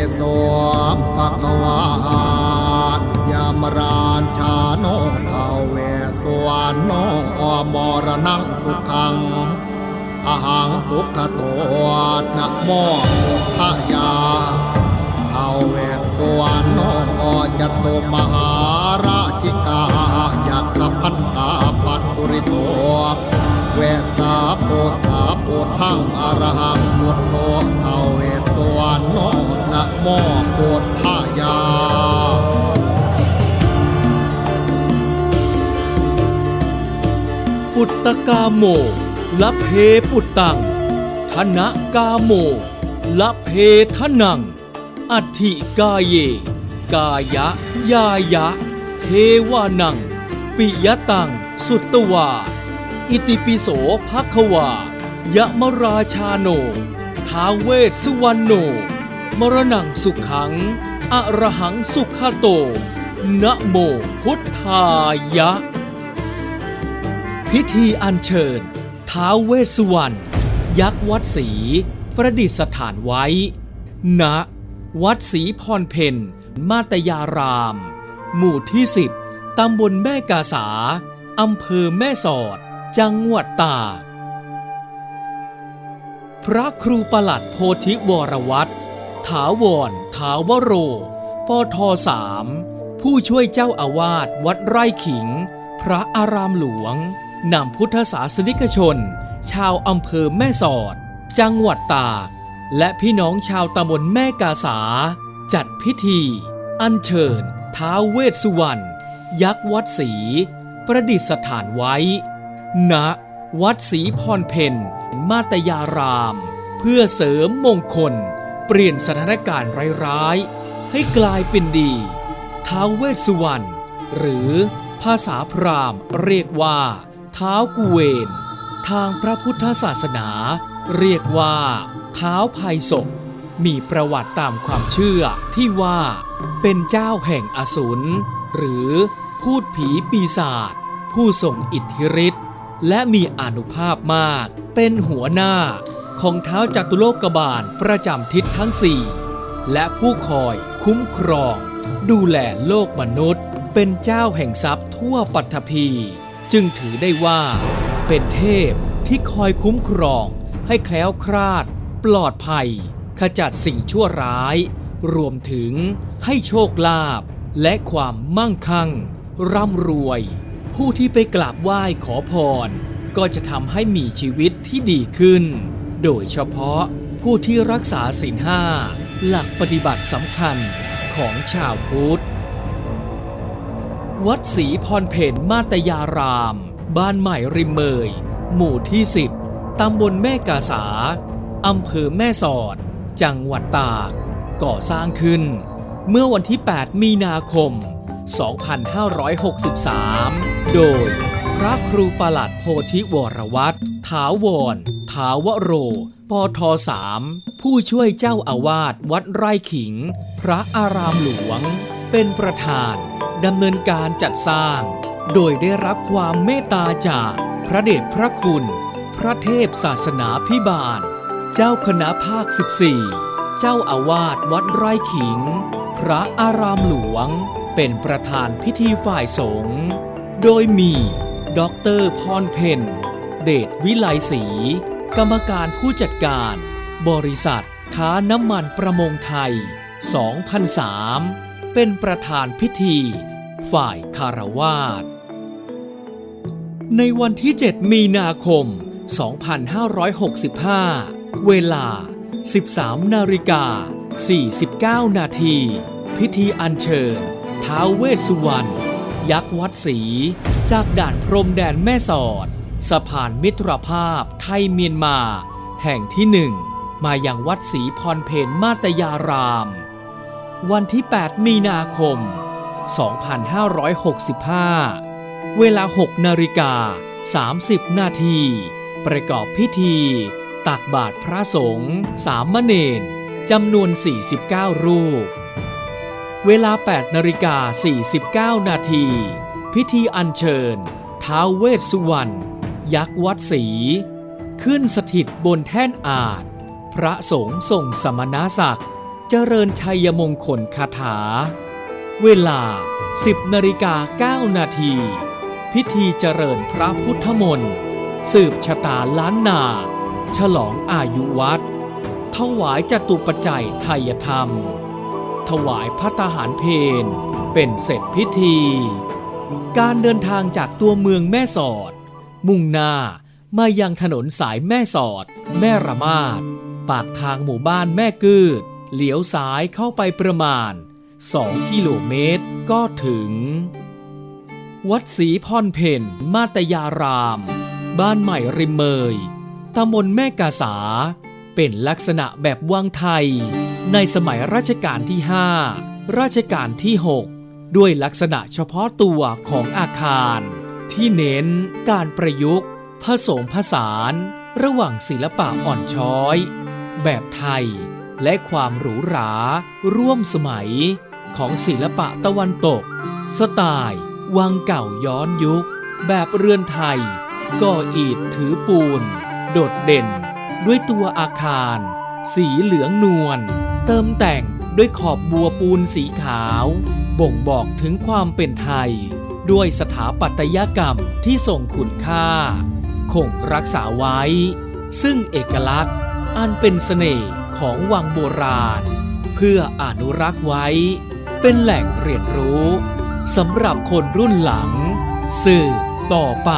ปิโสภะคะวานยามรานชาโนทาเวสวานโนมรณังสุขังอหังสุขโตนะโมทายาทาเวสวานโนจตุมหาราชิกายักขพันตาปัตตุริโตเวสสาปุสาโปทังอรหั นะโมพุทธายา ปุตตกาโมละเพปุตตังธนะกาโมละเพทนัง อัติกายเย กายะ ยายะ เทวานัง ปิยตัง สุตตวา อิติปิโสภควายะมราชาโน ท้าเวสสุวรรณโน มรณังสุขขัง อรหังสุขโต นะโมพุทธายะ พิธีอัญเชิญ ท้าวเวสสุวรรณ ยักษ์วัดศรีประดิษฐานไว้ ณ วัดศรีพรเพนมาตยาราม หมู่ที่10ตำบลแม่กาสา อำเภอแม่สอด จังหวัดตากพระครูประหลัดโพธิวรวัตร ถาวร ถาวโรปทสามผู้ช่วยเจ้าอาวาสวัดไร่ขิง พระอารามหลวงนำพุทธศาสนิกชน ชาวอำเภอแม่สอด จังหวัดตาก และพี่น้องชาวตำบลแม่กาสา จัดพิธี อัญเชิญ ท้าวเวสสุวรรณยักษ์วัดศรีประดิษฐานไว้ ณ วัดศรีพรเพนมาตยาราม เพื่อเสริมมงคล เปลี่ยนสถานการณ์ร้ายๆ ให้กลายเป็นดี ท้าวเวสสุวรรณหรือภาษาพราหมณ์เรียกว่าท้าวกุเวน ทางพระพุทธศาสนา เรียกว่าท้าวภัยศก มีประวัติตามความเชื่อที่ว่าเป็นเจ้าแห่งอสูรหรือพูดผีปีศาจผู้ทรงอิทธิฤทธิ์และมีอานุภาพมาก เป็นหัวหน้า ของเท้าจัตุโลกบาลประจำทิศทั้งสี่และผู้คอยคุ้มครอง ดูแลโลกมนุษย์ เป็นเจ้าแห่งทรัพย์ทั่วปัตภีจึงถือได้ว่า เป็นเทพที่คอยคุ้มครอง ให้แคล้วคลาด ปลอดภัย ขจัดสิ่งชั่วร้าย รวมถึงให้โชคลาภและความมั่งคั่ง ร่ำรวย ผู้ที่ไปกราบไหว้ขอพร ก็จะทำให้มีชีวิตที่ดีขึ้น โดยเฉพาะผู้ที่รักษาศีลห้าหลักปฏิบัติสำคัญของชาวพุทธ วัดศรีพรเพนมาตยาราม บ้านใหม่ริมเมย หมู่ที่ 10 ตำบลแม่กาสา อำเภอแม่สอด จังหวัดตาก ก่อสร้างขึ้น เมื่อวันที่ 8 มีนาคม 2563 โดยพระครูประหลัดโพธิวรวัตรถาวราวโร ปทสามผู้ช่วยเจ้าอาวาสวัดไร่ขิง พระอารามหลวง เป็นประธานดำเนินการจัดสร้าง โดยได้รับความเมตตาจากพระเดชพระคุณ พระเทพศาสนาพิบาล เจ้าคณะภาค 14 เจ้าอาวาสวัดไร่ขิง พระอารามหลวง เป็นประธานพิธีฝ่ายสงฆ์โดยมีด็อกเตร์พรเพนเดชวิไลศรี กรรมการผู้จัดการ บริษัท ค้าน้ำมันประมงไทย 2003 เป็นประธานพิธี ฝ่ายคารวาสในวันที่ 7 มีนาคม 2565 เวลา 13 นาฬิกา 49 นาที พิธีอัญเชิญ ท้าวเวสสุวรรณ ยักษ์วัดศรี จากด่านพรมแดนแม่สอด สะพานมิตรภาพไทยเมียนมา แห่งที่หนึ่งมาอยังวัดศรีพรเพนมาตยาราม วันที่ 8 มีนาคม 2565 เวลา 6 นาฬิกา 30 นาที ประกอบพิธี ตักบาตรพระสงฆ์สามเณรจำนวน 49 รูป เวลา 8 นาฬิกา 49 นาที พิธีอัญเชิญท้าวเวสสุวรรณ ยักษ์วัดศรีขึ้นสถิตบนแท่นอาจ พระสงฆ์ทรงสมณศักดิ์ เจริญชัยมงคลคาถา เวลา 10นาฬิกา9นาทีพิธีเจริญพระพุทธมนต์ สืบชะตาล้านนา ฉลองอายุวัดถวายจตุปัจจัยไทยธรรม ถวายพระทหารเพนเป็นเสร็จพิธี การเดินทางจากตัวเมืองแม่สอด มุ่งหน้า มายังถนนสายแม่สอด แม่ระมาด ปากทางหมู่บ้านแม่กืดเหลียวซ้ายเข้าไปประมาณ 2 กิโลเมตรก็ถึง วัดศรีพรเพนมาตยาราม บ้านใหม่ริมเมยตำบลแม่กาสา เป็นลักษณะแบบวังไทย ในสมัยรัชกาลที่ 5รัชกาลที่ 6 ด้วยลักษณะเฉพาะตัวของอาคาร ที่เน้นการประยุกต์ ผสมผสาน ระหว่างศิลปะอ่อนช้อย แบบไทย และความหรูหรา ร่วมสมัย ของศิลปะตะวันตก สไตล์วังเก่าย้อนยุค แบบเรือนไทย ก่ออิฐถือปูน โดดเด่น ด้วยตัวอาคาร สีเหลืองนวลเติมแต่งด้วยขอบบัวปูนสีขาว บ่งบอกถึงความเป็นไทย ด้วยสถาปัตยกรรมที่ทรงคุณค่า คงรักษาไว้ ซึ่งเอกลักษณ์ อันเป็นเสน่ห์ของวังโบราณ เพื่ออนุรักษ์ไว้ เป็นแหล่งเรียนรู้สำหรับคนรุ่นหลัง สื่อต่อไป